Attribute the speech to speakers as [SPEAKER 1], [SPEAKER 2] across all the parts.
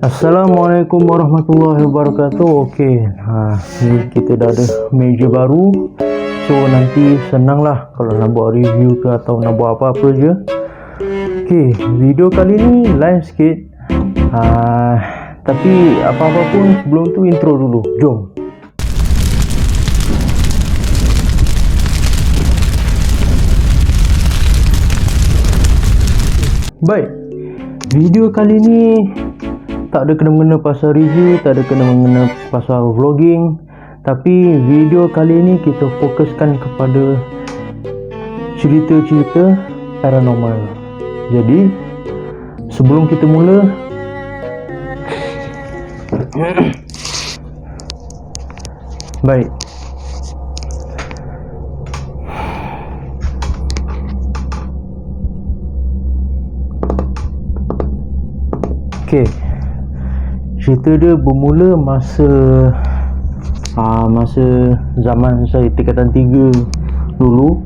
[SPEAKER 1] Assalamualaikum warahmatullahi wabarakatuh. Okey, ha, ni kita dah ada meja baru. So nanti senanglah kalau nak buat review ke atau nak buat apa-apa je. Okey, video kali ni lain sikit. Ha, tapi apa-apa pun sebelum tu intro dulu. Jom. Baik. Video kali ni tak ada kena-mengena pasal review, tak ada kena-mengena pasal vlogging. Tapi video kali ni kita fokuskan kepada cerita-cerita paranormal. Jadi, sebelum kita mula Baik. Okey. Cerita dia bermula masa uh, masa zaman saya tingkatan 3 dulu.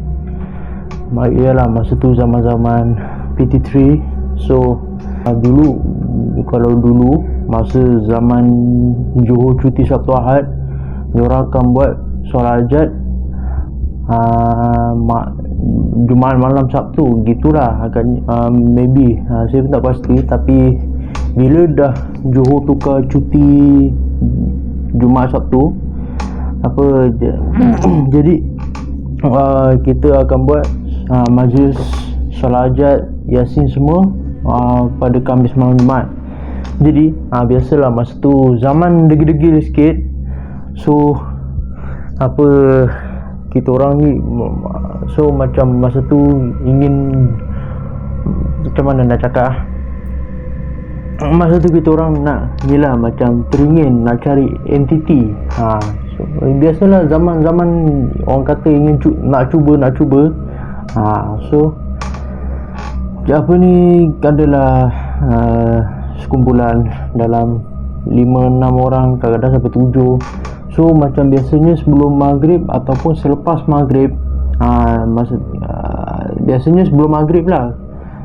[SPEAKER 1] Iyalah masa tu zaman-zaman PT3. So uh, dulu kalau dulu masa zaman Johor cuti Sabtu Ahad diorang akan buat solat hajat uh, ma- Jumaat malam Sabtu gitulah agaknya uh, maybe uh, saya pun tak pasti tapi bila dah Johor tukar cuti Jumaat Sabtu apa je- jadi uh, kita akan buat uh, majlis solat hajat yasin semua uh, pada Khamis malam Jumaat. Jadi uh, biasalah masa tu zaman degil-degil sikit. So apa kita orang ni so macam masa tu ingin macam mana nak cakap ah masa tu kita orang nak yelah macam teringin nak cari entiti. Ha so, biasalah zaman-zaman orang kata ingin cu- nak cuba nak cuba. Ha so apa ni adalah uh, sekumpulan dalam 5-6 orang kadang-kadang sampai 7 so macam biasanya sebelum maghrib ataupun selepas maghrib uh, masa uh, biasanya sebelum maghrib lah.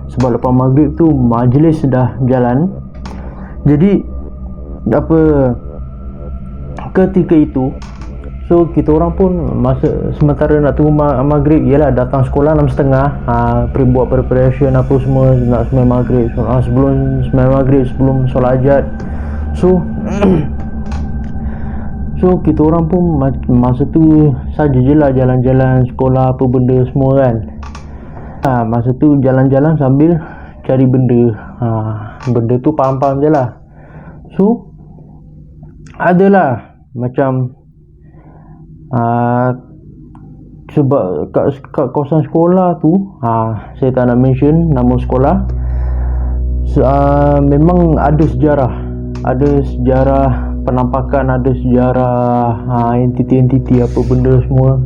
[SPEAKER 1] Sebab lepas maghrib tu majlis dah jalan jadi apa ketika itu so kita orang pun masa sementara nak tunggu ma- maghrib ialah datang sekolah 6.30 ha, pre buat preparation apa semua nak semai maghrib ha, sebelum semai maghrib sebelum solat hajat so so kita orang pun ma- masa tu saja je lah jalan-jalan sekolah apa benda semua kan. Ha, masa tu jalan-jalan sambil cari benda. Ha, benda tu faham-faham je lah. So adalah macam uh, sebab kat, kat kawasan sekolah tu ha, saya tak nak mention nama sekolah. So, uh, memang ada sejarah. Ada sejarah penampakan ada sejarah uh, entiti-entiti apa benda semua.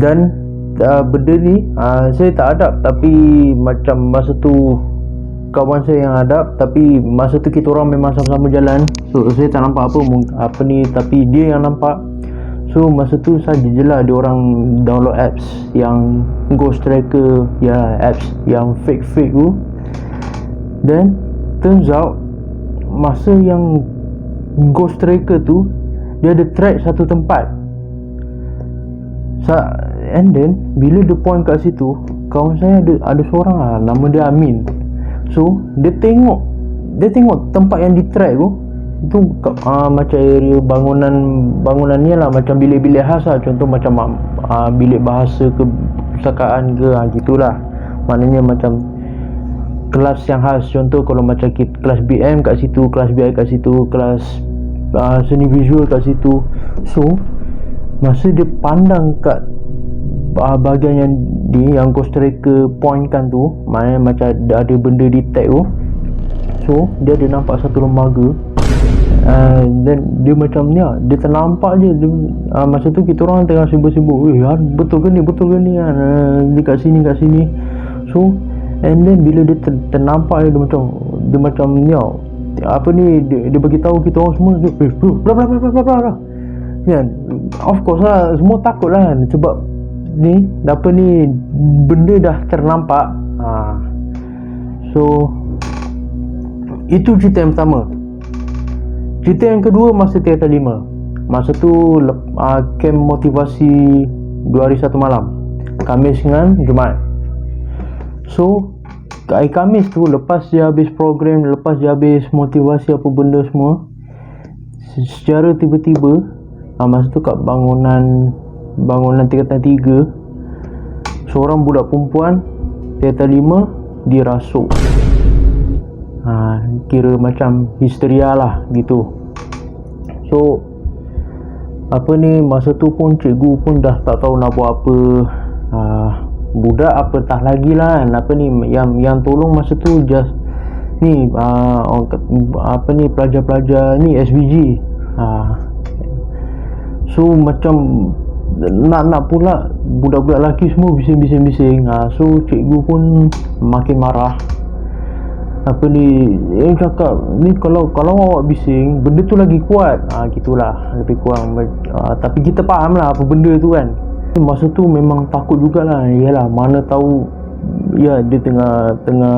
[SPEAKER 1] Dan uh, benda ni uh, saya tak adap. Tapi macam masa tu kawan saya yang adap tapi masa tu kita orang memang sama-sama jalan. So saya tak nampak apa apa ni tapi dia yang nampak. So masa tu saja je lah dia orang download apps yang ghost tracker ya apps yang fake fake tu. Then turns out masa yang ghost tracker tu dia ada track satu tempat. Sa and then bila dia point kat situ kawan saya ada ada seorang lah nama dia Amin. So dia tengok dia tengok tempat yang di track tu tu uh, macam area bangunan bangunan ni lah macam bilik-bilik khas lah. Contoh macam uh, bilik bahasa ke pustakaan ke uh, gitulah. Maknanya macam kelas yang khas. Contoh kalau macam kelas BM kat situ kelas BI kat situ kelas uh, seni visual kat situ. So masa dia pandang kat bahagian yang di yang ghost tracker point kan tu maknanya macam ada, ada benda tag tu. So dia ada nampak satu lembaga. Uh, then dia macam ni lah dia ternampak je. Dia, uh, masa tu kita orang tengah sibuk-sibuk eh ah, betul ke ni? Betul ke ni? Kan uh, dia kat sini kat sini. So and then bila dia ter, ternampak dia, dia macam dia macam ni tau apa ni? Dia, dia bagi tahu kita orang semua dia, bla bla bla bla bla bla. Kan? Of course lah semua takut lah kan? Sebab ni apa ni benda dah ternampak. Ha. so itu cerita yang pertama. Cerita yang kedua masa tingkatan lima. Masa tu uh, camp motivasi dua hari satu malam. Kamis dengan Jumaat. So hari Kamis tu lepas dia habis program lepas dia habis motivasi apa benda semua secara tiba-tiba uh, masa tu kat bangunan bangunan tingkatan tiga seorang budak perempuan tingkatan lima dirasuk ha, kira macam histeria lah gitu. So apa ni masa tu pun cikgu pun dah tak tahu nak buat apa. Uh, budak apa tak lagi lah kan. Apa ni yang yang tolong masa tu just ni uh, apa ni pelajar-pelajar ni SVG uh, so macam nak nak pula budak-budak lelaki semua bising-bising-bising. Uh, so cikgu pun makin marah. Apa ni yang cakap ni kalau kalau awak bising benda tu lagi kuat. Ha, gitulah lebih kurang ha, tapi kita faham lah apa benda tu kan. Masa tu memang takut jugalah. Yalah mana tahu ya dia tengah tengah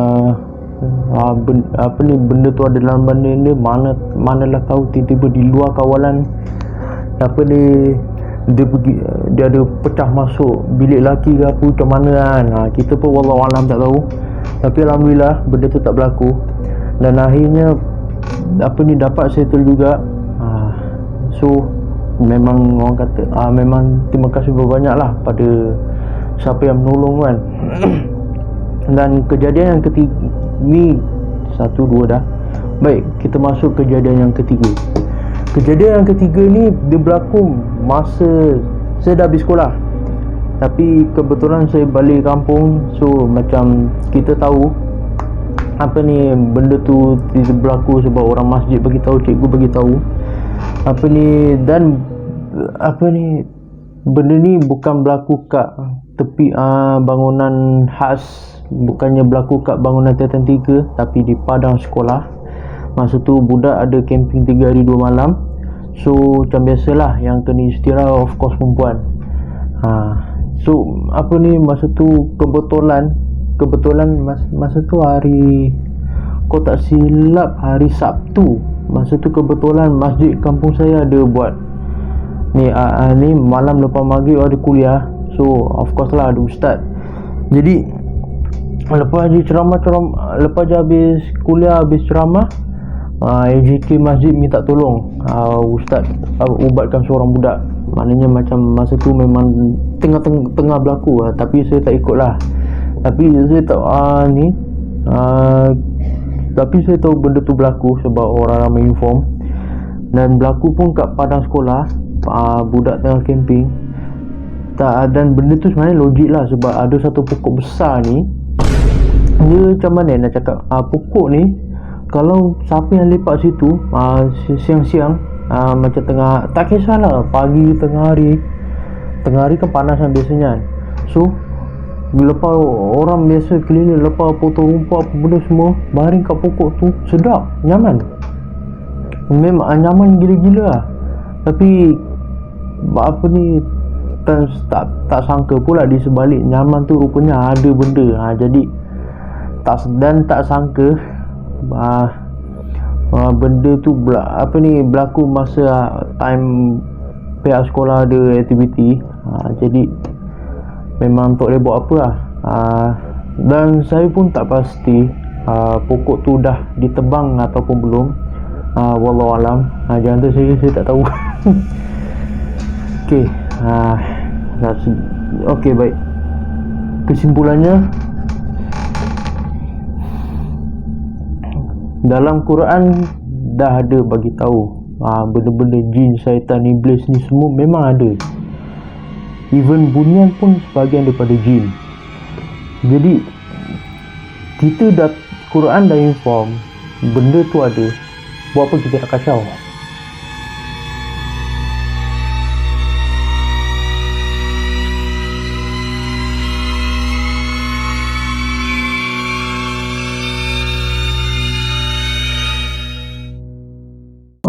[SPEAKER 1] ha, ben, apa ni benda tu ada dalam badan dia. Mana manalah tahu tiba-tiba di luar kawalan. Apa ni dia pergi dia ada pecah masuk bilik laki ke apa macam mana kan. Ha, kita pun wallahualam tak tahu. Tapi Alhamdulillah benda tu tak berlaku. Dan akhirnya apa ni dapat settle juga. Ha, so memang orang kata ha, memang terima kasih banyak lah pada siapa yang menolong kan. Dan kejadian yang ketiga ni satu dua dah. Baik kita masuk kejadian yang ketiga kejadian yang ketiga ni dia berlaku masa saya dah habis sekolah. Tapi kebetulan saya balik kampung so macam kita tahu apa ni benda tu tidak berlaku sebab orang masjid bagi tahu cikgu bagi tahu. Apa ni dan apa ni benda ni bukan berlaku kat tepi uh, bangunan khas. Bukannya berlaku kat bangunan 3 tapi di padang sekolah masa tu budak ada camping 3 hari 2 malam. So macam biasalah yang kena istirahat of course perempuan. Ha, So apa ni masa tu kebetulan kebetulan mas, masa tu hari kau tak silap hari Sabtu. Masa tu kebetulan masjid kampung saya ada buat. Ni uh, uh, ni malam lepas maghrib ada kuliah. So of course lah ada ustaz. Jadi lepas je ceramah-ceramah lepas je habis kuliah habis ceramah AJK masjid minta tolong. Uh, ustaz uh, ubatkan seorang budak. Maknanya macam masa tu memang tengah-tengah tengah berlaku. Lah tapi saya tak ikut lah tapi saya tak uh, ni uh, tapi saya tahu benda tu berlaku sebab orang ramai inform. Dan berlaku pun kat padang sekolah uh, budak tengah camping. Tak dan benda tu sebenarnya logik lah sebab ada satu pokok besar ni. Dia macam mana nak cakap? Uh, pokok ni kalau siapa yang lepak situ uh, siang-siang uh, macam tengah tak kisahlah pagi tengah hari. Tengah hari kan panas kan biasanya so lepas orang biasa keliling lepas potong rumput apa benda semua baring kat pokok tu sedap nyaman. Memang uh, nyaman gila-gila lah. Tapi apa ni tak, tak, tak sangka pula di sebalik nyaman tu rupanya ada benda. Ha, jadi tak dan tak sangka uh, uh, benda tu apa ni berlaku masa uh, time pihak sekolah ada aktiviti. Uh, jadi memang tak boleh buat apa lah. Uh, dan saya pun tak pasti uh, pokok tu dah ditebang ataupun belum. Uh, wallahualam uh, jangan tu saya, saya tak tahu. Ok uh, ok baik. Kesimpulannya dalam Quran dah ada bagi tahu ha, benda-benda jin, syaitan, iblis ni semua memang ada. Even bunyian pun sebahagian daripada jin. Jadi kita dah Quran dah inform benda tu ada buat apa kita nak kacau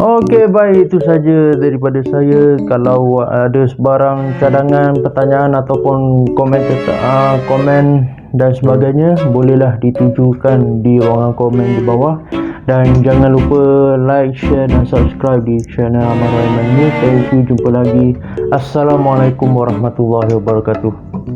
[SPEAKER 1] Okey baik itu saja daripada saya kalau ada sebarang cadangan pertanyaan ataupun komen uh, komen dan sebagainya bolehlah ditujukan di ruangan komen di bawah dan jangan lupa like, share dan subscribe di channel Amar Rahman News. Saya jumpa lagi. Assalamualaikum warahmatullahi wabarakatuh.